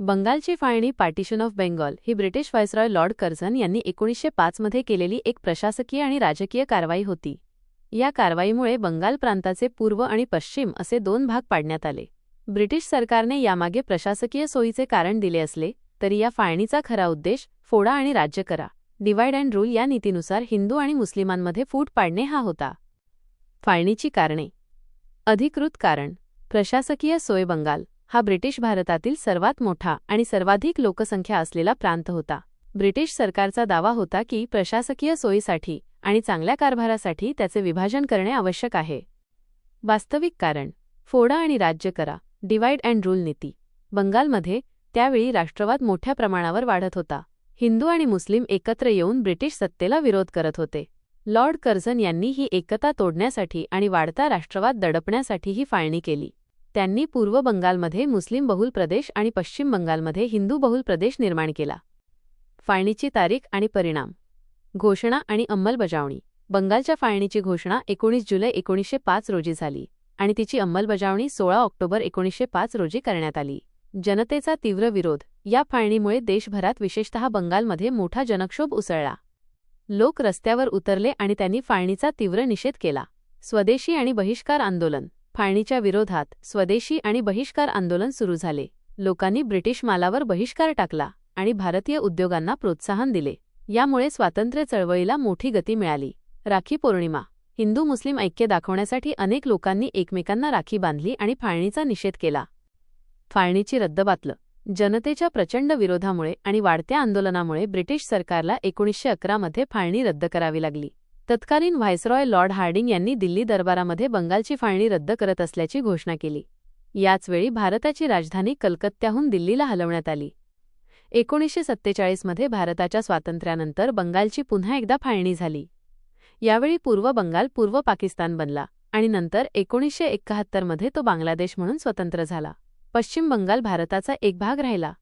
बंगालची फाळणी partition of Bengal ही British viceroy Lord Curzon यांनी एकोणीसशे पाचमध्ये केलेली एक प्रशासकीय आणि राजकीय कारवाई होती. या कारवाईमुळे बंगाल प्रांताचे पूर्व आणि पश्चिम असे दोन भाग पाडण्यात आले. ब्रिटिश सरकारने यामागे प्रशासकीय सोयीचे कारण दिले असले तरी या फाळणीचा खरा उद्देश फोडा आणि राज्य करा. डिवाइड अँड रूल या नीतीनुसार हिंदू आणि मुस्लिमांमध्ये फूट पाडणे हा होता. फाळणीची कारणे. अधिकृत कारण. प्रशासकीय सोय बंगाल. हा ब्रिटिश भारतातील सर्वात मोठा आणि सर्वाधिक लोकसंख्या असलेला प्रांत होता. ब्रिटिश सरकारचा दावा होता की प्रशासकीय सोयीसाठी आणि चांगल्या कारभारासाठी त्याचे विभाजन करणे आवश्यक आहे. वास्तविक कारण फोडा आणि राज्य करा डिवाइड अँड रूल नीती. बंगालमध्ये त्यावेळी राष्ट्रवाद मोठ्या प्रमाणावर वाढत होता. हिंदू आणि मुस्लिम एकत्र येऊन ब्रिटिश सत्तेला विरोध करत होते. लॉर्ड कर्झन यांनी ही एकता तोडण्यासाठी आणि वाढता राष्ट्रवाद दडपण्यासाठी ही फाळणी केली. त्यांनी पूर्व बंगालमध्ये मुस्लिम बहुल प्रदेश आणि पश्चिम बंगालमध्ये हिंदू बहुल प्रदेश निर्माण केला. फाळणीची तारीख आणि परिणाम. घोषणा आणि अंमलबजावणी. बंगालच्या फाळणीची घोषणा एकोणीस जुलै एकोणीसशे पाच रोजी झाली आणि तिची अंमलबजावणी सोळा ऑक्टोबर एकोणीसशे पाच रोजी करण्यात आली. जनतेचा तीव्र विरोध. या फाळणीमुळे देशभरात विशेषतः बंगालमध्ये मोठा जनक्षोभ उसळला. लोक रस्त्यावर उतरले आणि त्यांनी फाळणीचा तीव्र निषेध केला. स्वदेशी आणि बहिष्कार आंदोलन. फाळणीच्या विरोधात स्वदेशी आणि बहिष्कार आंदोलन सुरू झाले. लोकांनी ब्रिटिश मालावर बहिष्कार टाकला आणि भारतीय उद्योगांना प्रोत्साहन दिले. यामुळे स्वातंत्र्य चळवळीला मोठी गती मिळाली. राखी पौर्णिमा हिंदू मुस्लिम ऐक्य दाखवण्यासाठी अनेक लोकांनी एकमेकांना राखी बांधली आणि फाळणीचा निषेध केला. फाळणीची रद्दबातलं जनतेच्या प्रचंड विरोधामुळे आणि वाढत्या आंदोलनामुळे ब्रिटिश सरकारला एकोणीसशे अकरामध्ये फाळणी रद्द करावी लागली. तत्कालीन व्हायसरॉय लॉर्ड हार्डिंग यांनी दिल्ली दरबारामध्ये बंगालची फाळणी रद्द करत असल्याची घोषणा केली. याचवेळी भारताची राजधानी कलकत्त्याहून दिल्लीला हलवण्यात आली. एकोणीसशे सत्तेचाळीसमध्ये भारताच्या स्वातंत्र्यानंतर बंगालची पुन्हा एकदा फाळणी झाली. यावेळी पूर्व बंगाल पूर्व पाकिस्तान बनला आणि नंतर एकोणीसशे एक्काहत्तरमध्ये तो बांगलादेश म्हणून स्वतंत्र झाला. पश्चिम बंगाल भारताचा एक भाग राहिला.